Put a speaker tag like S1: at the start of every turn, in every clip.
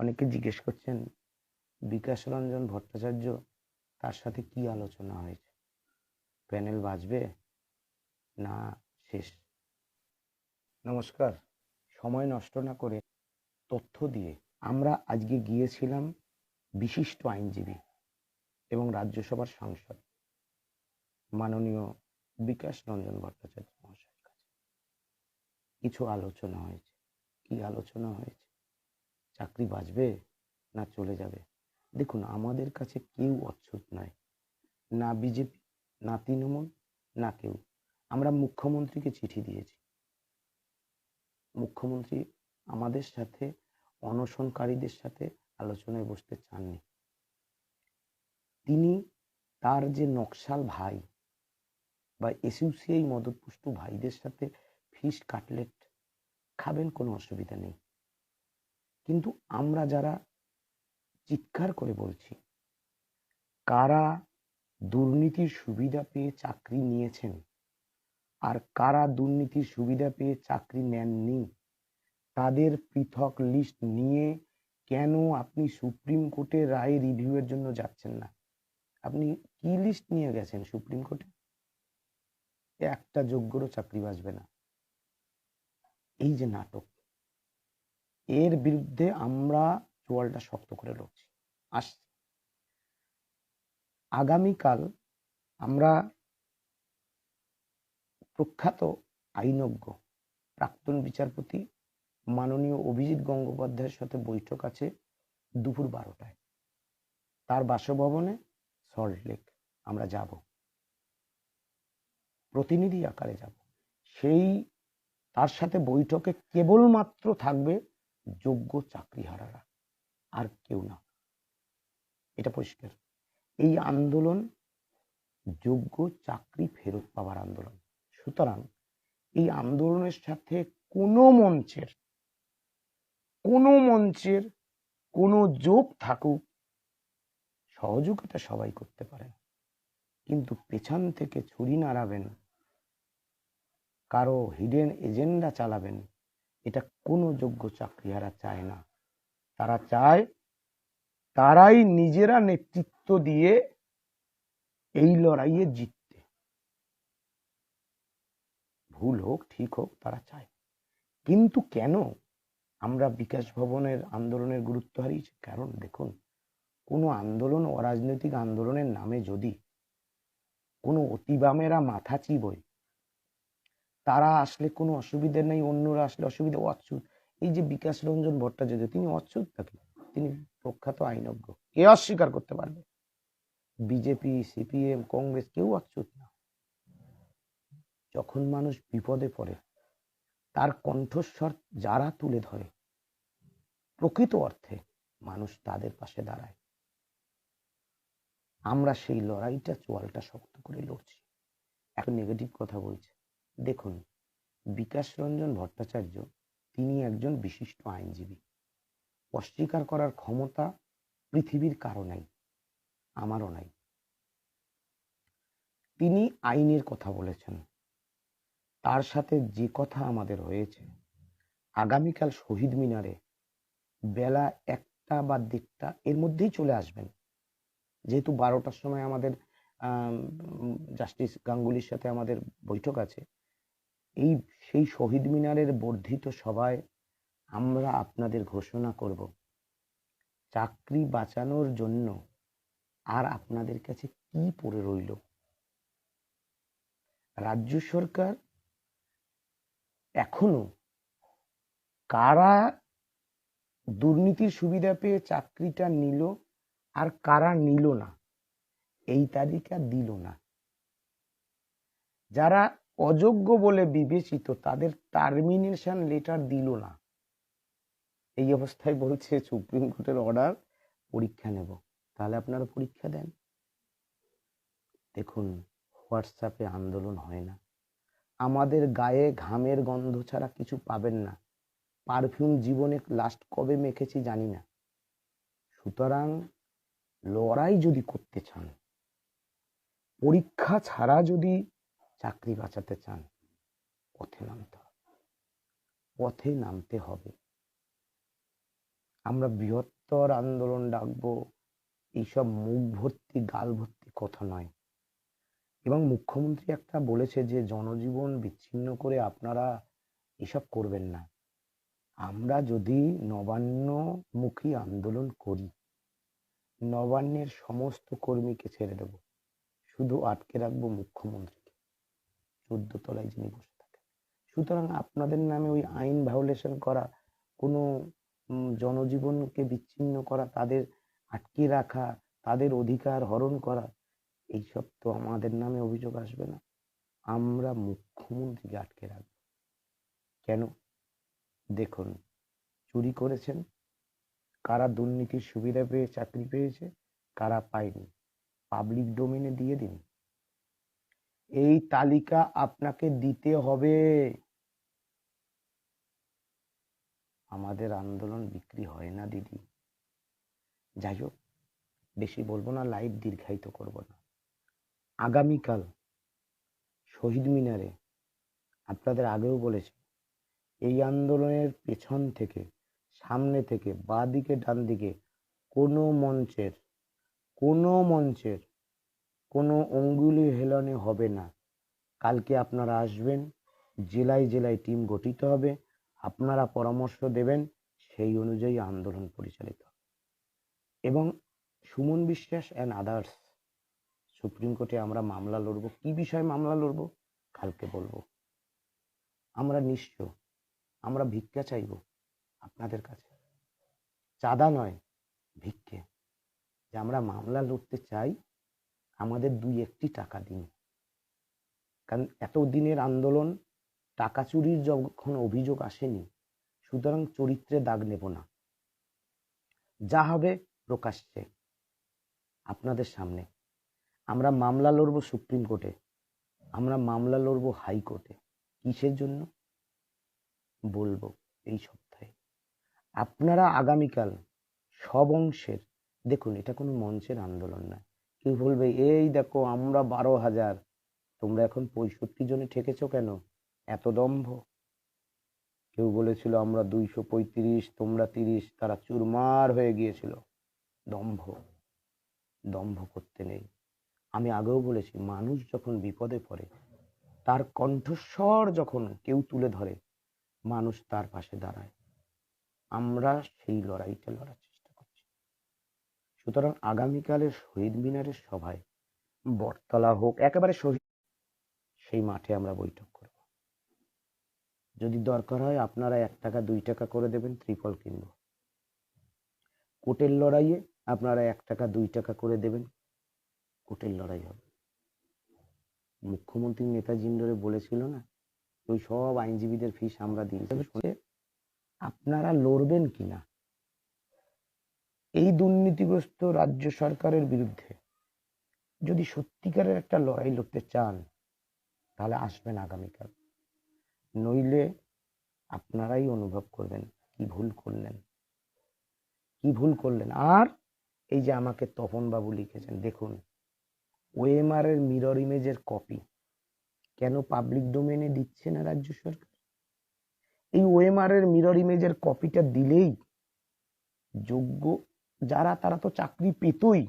S1: অনেকে জিজ্ঞেস করছেন, বিকাশ রঞ্জন ভট্টাচার্য তার সাথে কি আলোচনা হয়েছে? প্যানেল বাজবে না শেষ? নমস্কার। সময় নষ্ট না করে তথ্য দিয়ে আমরা আজকে গিয়েছিলাম বিশিষ্ট আইনজীবী এবং রাজ্যসভার সাংসদ মাননীয় বিকাশ রঞ্জন ভট্টাচার্য মহাশয়ের কাছে। কিছু আলোচনা হয়েছে। কি আলোচনা হয়েছে? চাকরি বাঁচবে না চলে যাবে? দেখুন, আমাদের কাছে কেউ অচ্ছুত নয়। না বিজেপি, না তৃণমূল, না কেউ। আমরা মুখ্যমন্ত্রীকে চিঠি দিয়েছি। মুখ্যমন্ত্রী আমাদের সাথে, অনশনকারীদের সাথে আলোচনায় বসতে চাননি। তিনি তার যে নকশাল ভাই বা এসইউসিআই মদতপুষ্ট ভাইদের সাথে ফিশ কাটলেট খাবেন কোনো অসুবিধা নেই। কিন্তু আমরা যারা চিৎকার করে বলছি, কারা দুর্নীতির সুবিধা পেয়ে চাকরি নিয়েছেন আর কারা দুর্নীতির সুবিধা পেয়ে চাকরি নেননি, তাদের পৃথক লিস্ট নিয়ে কেন আপনি সুপ্রিম কোর্টে রায় রিভিউয়ের জন্য যাচ্ছেন না? আপনি কি লিস্ট নিয়ে গেছেন সুপ্রিম কোর্টে? একটা যোগ্যরও চাকরি বাঁচবে না। এই যে নাটক। এর বিরুদ্ধে আমরা চোয়ালটা শক্ত করে লড়ছি। আসছি। আগামীকাল আমরা প্রখ্যাত আইনজ্ঞ, প্রাক্তন বিচারপতি মাননীয় অভিজিৎ গঙ্গোপাধ্যায়ের সাথে বৈঠক আছে দুপুর বারোটায়। তার বাসভবনে সল্টলেক আমরা যাব। প্রতিনিধি আকারে যাব। সেই তার সাথে বৈঠকে কেবলমাত্র থাকবে যোগ্য চাকরিহারারা। আর কেউ না। এটা পরিষ্কার। এই আন্দোলন যোগ্য চাকরি ফেরত পাওয়ার আন্দোলন। সুতরাং এই আন্দোলনের সাথে কোনো মঞ্চের কোনো মঞ্চের কোনো যোগ থাকুক, সহযোগিতা সবাই করতে পারেন কিন্তু পেছন থেকে ছুরি নাড়াবেন, কারও হিডেন এজেন্ডা চালাবেন এটা কোনো যোগ্য চাকরিহারা চায় না। তারা চায় তারাই নিজেরা নেতৃত্ব দিয়ে এই লড়াইয়ে জিততে। ভুল হোক, ঠিক হোক, তারা চায়। কিন্তু কেন আমরা বিকাশ ভবনের আন্দোলনের গুরুত্ব হারিয়েছি? কারণ দেখুন, কোনো আন্দোলন অরাজনৈতিক আন্দোলনের নামে যদি কোনো অতিবামেরা মাথা চিবোয় তারা আসলে কোনো অসুবিধা নেই, অন্যরা আসলে অসুবিধা অচ্যুত। এই যে বিকাশ রঞ্জন ভট্টাচার্য, তিনি অচ্যুত নাকি? তিনি প্রখ্যাত আইনজ্ঞ। কে অস্বীকার করতে পারবে। বিজেপি, সিপিএম, কংগ্রেস কেউ অচ্যুত না। যখন মানুষ বিপদে পড়ে, তার কণ্ঠস্বর যারা তুলে ধরে, প্রকৃত অর্থে মানুষ তাদের পাশে দাঁড়ায়। আমরা সেই লড়াইটা, চোয়ালটা শক্ত করে লড়ছি। এখন নেগেটিভ কথা বলছে। দেখুন, বিকাশ রঞ্জন ভট্টাচার্য, তিনি একজন বিশিষ্ট আইনজীবী। অস্বীকার করার ক্ষমতা পৃথিবীর কারও নাই, আমারও নাই। তিনি আইনের কথা বলেছেন। তার সাথে যে কথা আমাদের হয়েছে, আগামীকাল শহীদ মিনারে বেলা একটা বা দেড়টা এর মধ্যেই চলে আসবেন। যেহেতু বারোটার সময় আমাদের জাস্টিস গাঙ্গুলির সাথে আমাদের বৈঠক আছে এই, সেই শহীদ মিনারের বর্ধিত সভায় আমরা আপনাদের ঘোষণা করব। চাকরি বাঁচানোর জন্য আর আপনাদের কাছে কি পড়ে রইল? রাজ্য সরকার এখনও কারা দুর্নীতির সুবিধা পেয়ে চাকরিটা নিল আর কারা নিল না, এই তালিকা দিল না। যারা অযোগ্য বলে বিবেচিত তাদের টার্মিনেশন লেটার দিল না। এই অবস্থায় বলছে সুপ্রিম কোর্টের অর্ডার পরীক্ষা নেব। তাহলে আপনারা পরীক্ষা দেন। দেখুন হোয়াটসঅ্যাপে আন্দোলন হয় না। আমাদের গায়ে ঘামের গন্ধ ছাড়া কিছু পাবেন না। পারফিউম জীবনে লাস্ট কবে মেখেছি জানি না। সুতরাং লড়াই যদি করতে চান, পরীক্ষা ছাড়া যদি চাকরি বাঁচাতে চান, পথে নামতে হবে। পথে নামতে হবে। আমরা বৃহত্তর আন্দোলন ডাকবো, এইসব মুখ ভর্তি, গাল ভর্তি কথা নয়। এবং মুখ্যমন্ত্রী একটা বলেছে যে, জনজীবন বিচ্ছিন্ন করে আপনারা এসব করবেন না। আমরা যদি নবান্নমুখী আন্দোলন করি, নবান্নের সমস্ত কর্মীকে ছেড়ে দেব। শুধু আটকে রাখব মুখ্যমন্ত্রীকে চোদ্দ তলায় যিনি বসে থাকেন। সুতরাং আপনাদের নামে ওই আইন ভায়োলেশন করা, কোনো জনজীবনকে বিচ্ছিন্ন করা, তাদের আটকে রাখা, তাদের অধিকার হরণ করা, এইসব তো আমাদের নামে অভিযোগ আসবে না। আমরা মুখ্যমন্ত্রীকে আটকে রাখব। কেন? দেখুন, চুরি করেছেন, কারা দুর্নীতির সুবিধা পেয়ে, চাকরি পেয়েছে, কারা পায়নি পাবলিক ডোমেনে দিয়ে দিন। এই তালিকা আপনাকে দিতে হবে। আমাদের আন্দোলন বিক্রি হয় না, দিদি। যাই হোক, বেশি বলব না লাইভ দীর্ঘায়িত করব না। আগামীকাল শহীদ মিনারে আপনাদের আগেও বলেছি, এই আন্দোলনের পেছন থেকে, সামনে থেকে, বাঁ দিকে, ডান দিকে কোনো মঞ্চের কোনো মঞ্চের কোনো অঙ্গুলি হেলনে হবে না। কালকে আপনারা আসবেন, জেলায় জেলায় টিম গঠিত হবে, আপনারা পরামর্শ দেবেন, সেই অনুযায়ী আন্দোলন পরিচালিত এবং সুমন বিশ্বাস অ্যান্ড আদার্স সুপ্রিম কোর্টে আমরা মামলা লড়ব। কি বিষয়ে মামলা লড়ব? কালকে বলব। আমরা নিঃস্ব আমরা ভিক্ষা চাইব আপনাদের কাছে। চাঁদা নয়, ভিক্ষে। যে আমরা মামলা লড়তে চাই আমাদের দুই একটি টাকা দিন। কারণ এত দিনের আন্দোলন, টাকা চুরির যখন অভিযোগ আসেনি, সুতরাং চরিত্রে দাগ নেব না। যা হবে প্রকাশ্যে, আপনাদের সামনে। আমরা মামলা লড়ব সুপ্রিম কোর্টে, আমরা মামলা লড়ব হাইকোর্টে। কিসের জন্য? বলব এই সপ্তাহে। আপনারা আগামীকাল সব অংশের, দেখুন, এটা কোনো মঞ্চের আন্দোলন নয়। কেউ বলবে? এই দেখো, আমরা বারো হাজার। তোমরা এখন পঁয়ষট্টি জনে ঠেকেছো কেন? এত দম্ভ। কেউ বলেছিল, আমরা দুইশো পঁয়ত্রিশ, তোমরা তিরিশ। তারা চুরমার হয়ে গিয়েছিল। দম্ভ। দম্ভ করতে নেই। আমি আগেও বলেছি, মানুষ যখন বিপদে পড়ে, তার কণ্ঠস্বর যখন কেউ তুলে ধরে, মানুষ তার পাশে দাঁড়ায়। আমরা সেই লড়াইটা করছি সুতরাং আগামীকালের শহীদ মিনারের সভায় বটতলা হোক একেবারে শহীদ সেই মাঠে আমরা বৈঠক করব। যদি দরকার হয় আপনারা এক টাকা দুই টাকা করে দেবেন ত্রিপল কিনব। কোটের লড়াইয়ে আপনারা এক টাকা দুই টাকা করে দেবেন কোটের লড়াই হবে। মুখ্যমন্ত্রী নেতাজি ইন্ডোরে বলেছিল না ওই সব আইনজীবীদের ফিস আমরা দিই শুনে আপনারা লড়বেন কিনা? এই দুর্নীতিগ্রস্ত রাজ্য সরকারের বিরুদ্ধে যদি সত্যিকারের একটা লড়াই লড়তে চান, তাহলে আসবেন আগামীকাল। নইলে আপনারাই অনুভব করবেন কি ভুল করলেন। কি ভুল করলেন। আর এই যে আমাকে তপন বাবু লিখেছেন, দেখুন ওএমআর এর মিরর ইমেজের কপি কেন পাবলিক ডোমেনে দিচ্ছে না রাজ্য সরকার? এই ওএমআর এর মিরর ইমেজের কপিটা দিলেই যোগ্য যারা তারা তো চাকরি পেতই।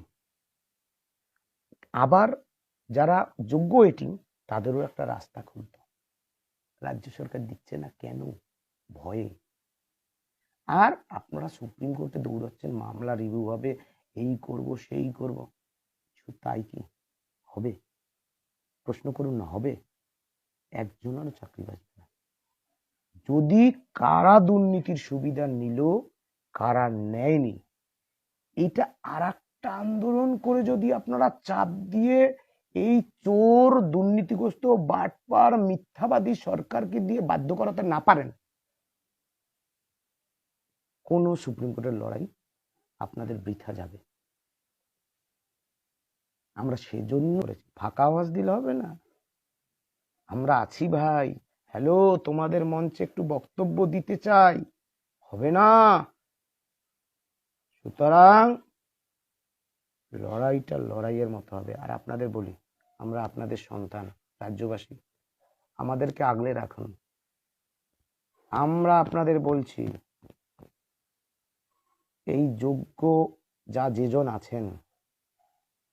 S1: আবার যারা যোগ্য এটি, তাদেরও একটা রাস্তা খুলত রাজ্য সরকার দিচ্ছে না কেন? ভয়ে। আর আপনারা সুপ্রিম কোর্টে দৌড়াচ্ছেন, মামলা রিভিউ হবে, এই করব, সেই করব। শুধু তাই কি হবে? প্রশ্ন করুন না, হবে? একজনেরও চাকরি বাঁচবে না। যদি কারা দুর্নীতির সুবিধা নিল, কারা নেয়নি এটা আর একটা আন্দোলন করে যদি আপনারা চাপ দিয়ে এই চোর, দুর্নীতিগ্রস্ত, বাটপার, মিথ্যাবাদী সরকারকে দিয়ে বাধ্য করাতে না পারেন, কোন সুপ্রিম কোর্টের লড়াই আপনাদের বৃথা যাবে। আমরা সেজন্য ফাঁকা আওয়াজ দিলে হবে না। আমরা আছি ভাই। হ্যালো, তোমাদের মঞ্চে একটু বক্তব্য দিতে চাই। হবে না। সুতরাং লড়াইটা লড়াইয়ের মতো হবে। আর আপনাদের বলি, আমরা আপনাদের সন্তান, রাজ্যবাসী, আমাদেরকে আগলে রাখুন। আমরা আপনাদের বলছি, এই যোগ্য যা যেজন আছেন,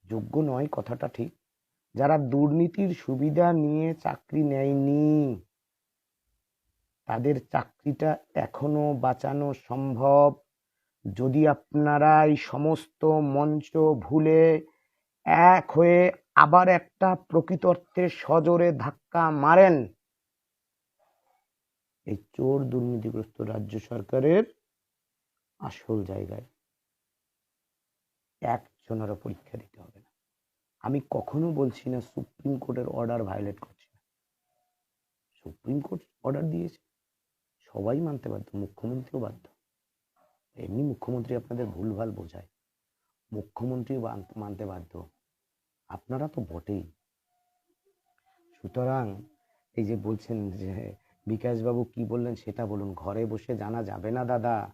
S1: যোগ্য নয় কথাটা ঠিক, যারা দুর্নীতির সুবিধা নিয়ে চাকরি নেয়নি, তাদের চাকরিটা এখনও বাঁচানো সম্ভব। যদি আপনারা এই সমস্ত মঞ্চ ভুলে এক হয়ে আবার একটা প্রকৃত অর্থে সজোরে ধাক্কা মারেন, এই চোর দুর্নীতিগ্রস্ত রাজ্য সরকারের আসল জায়গায় একজনেরও পরীক্ষা দিতে হবে না। আমি কখনো বলছি না সুপ্রিম কোর্টের অর্ডার ভায়োলেট করছি না। সুপ্রিম কোর্ট অর্ডার দিয়েছে। সবাই মানতে বাধ্য, মুখ্যমন্ত্রীও বাধ্য। এমনি মুখ্যমন্ত্রী আপনাদের ভুলভাল বোঝায়। মুখ্যমন্ত্রীও বান- মানতে বাধ্য। আপনারা তো বটেই। সুতরাং এই যে বলছেন যে বিকাশবাবু কি বললেন সেটা বলুন। ঘরে বসে জানা যাবে না, দাদা।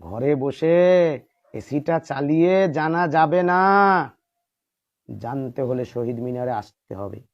S1: ঘরে বসে এসিটা চালিয়ে জানা যাবে না। জানতে হলে শহীদ মিনারে আসতে হবে।